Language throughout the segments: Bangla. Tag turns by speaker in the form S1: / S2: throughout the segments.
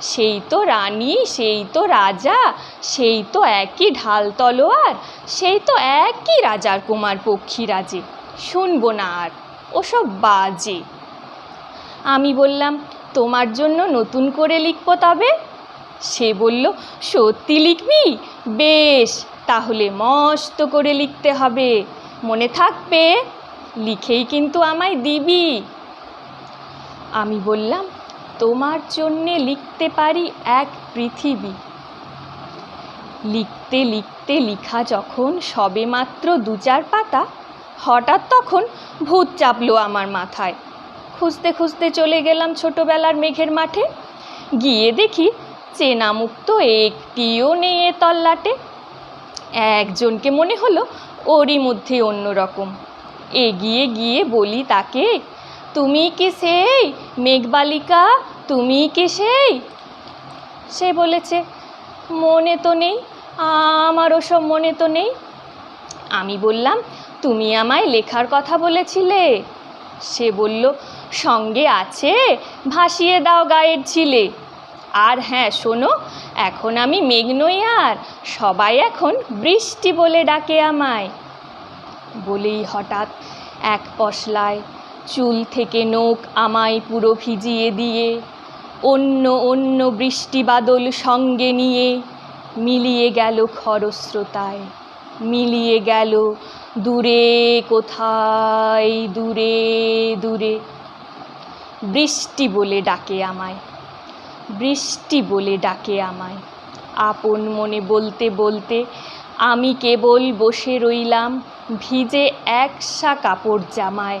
S1: সেই তো রানী, সেই তো রাজা, সেই তো একই ঢাল তলোয়ার, সেই তো একই রাজার কুমার পক্ষী রাজে শুনব না আর, ওসব বাজে। আমি বললাম, তোমার জন্য নতুন করে লিখব তবে? সে বলল, সত্যি লিখবি? বেশ, তাহলে মস্ত করে লিখতে হবে। মনে থাকবে, লিখেই কিন্তু আমায় দিবি। আমি বললাম তোমার জন্যে লিখতে পারি এক পৃথিবী। লিখতে লিখতে লিখা যখন সবেমাত্র দু চার পাতা, হঠাৎ তখন ভূত চাপলো আমার মাথায়। খুঁজতে খুঁজতে চলে গেলাম ছোটবেলার মেঘের মাঠে। গিয়ে দেখি চেনা মুখ একটিও নেই এ তল্লাটে। একজনকে মনে হলো ওরই মধ্যে অন্যরকম। এগিয়ে গিয়ে বলি, তাকে তুমি কি সেই মেঘবালিকা? তুমি কি সেই? সে বলেছে, মনে তো নেই, আমার ওসব মনে তো নেই। আমি বললাম, তুমি আমায় লেখার কথা বলেছিলে। সে বলল, সঙ্গে আছে, ভাসিয়ে দাও গায়ের ছিলে আর হ্যাঁ শোনো, এখন আমি মেঘ নই আর, সবাই এখন বৃষ্টি বলে ডাকে আমায়। বলেই হঠাৎ এক পশলায় চুল থেকে নোক আমায় পুরো ভিজিয়ে দিয়ে, অন্য অন্য বৃষ্টি বাদল সঙ্গে নিয়ে মিলিয়ে গেল খরস্রোতায়, মিলিয়ে গেল দূরে কোথায়, দূরে দূরে। বৃষ্টি বলে ডাকে আমায়, বৃষ্টি বলে ডাকে আমায়। আপন মনে বলতে বলতে আমি কেবল বসে রইলাম, ভিজে একসা কাপড় জামায়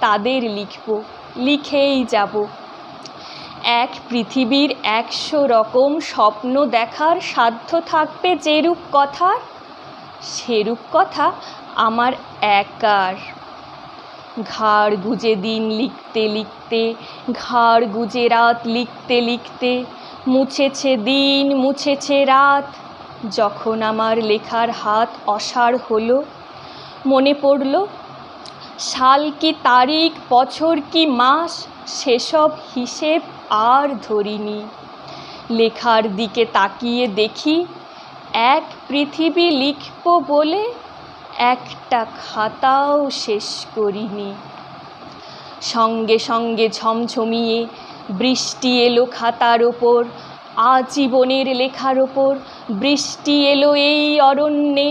S1: তাদের লিখব, লিখেই যাব। এক পৃথিবীর একশো রকম স্বপ্ন দেখার সাধ্য থাকবে যেরূপ কথার সেরূপ কথা আমার একার। ঘাড় গুজে দিন লিখতে লিখতে, ঘাড় গুজে রাত লিখতে লিখতে, মুছেছে দিন, মুছেছে রাত। যখন আমার লেখার হাত অসাড় হলো, মনে পড়ল সাল কি তারিখ, বছর কি মাস, সেসব হিসেব আর ধরিনি। লেখার দিকে তাকিয়ে দেখি, এক পৃথিবী লিখব বলে একটা খাতাও শেষ করিনি। সঙ্গে সঙ্গে ঝমঝমিয়ে বৃষ্টি এলো খাতার ওপর, আজীবনের লেখার ওপর, বৃষ্টি এলো এই অরণ্যে।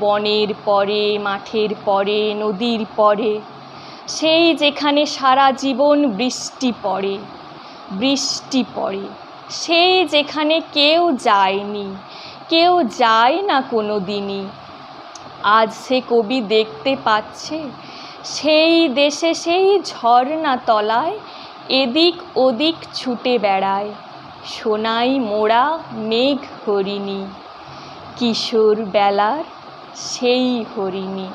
S1: বনের পরে, মাঠের পরে, নদীর পরে, সেই যেখানে সারা জীবন বৃষ্টি পড়ে বৃষ্টি পড়ে, সেই যেখানে কেউ যায়নি, কেউ যায় না কোনো দিনই আজ সে কবি দেখতে পাচ্ছে, সেই দেশে সেই ঝর্ণা তলায় এদিক ওদিক ছুটে বেড়ায়, সোনাই মোড়া মেঘ হরিণী, কিশোর বেলার সেই হরিণী।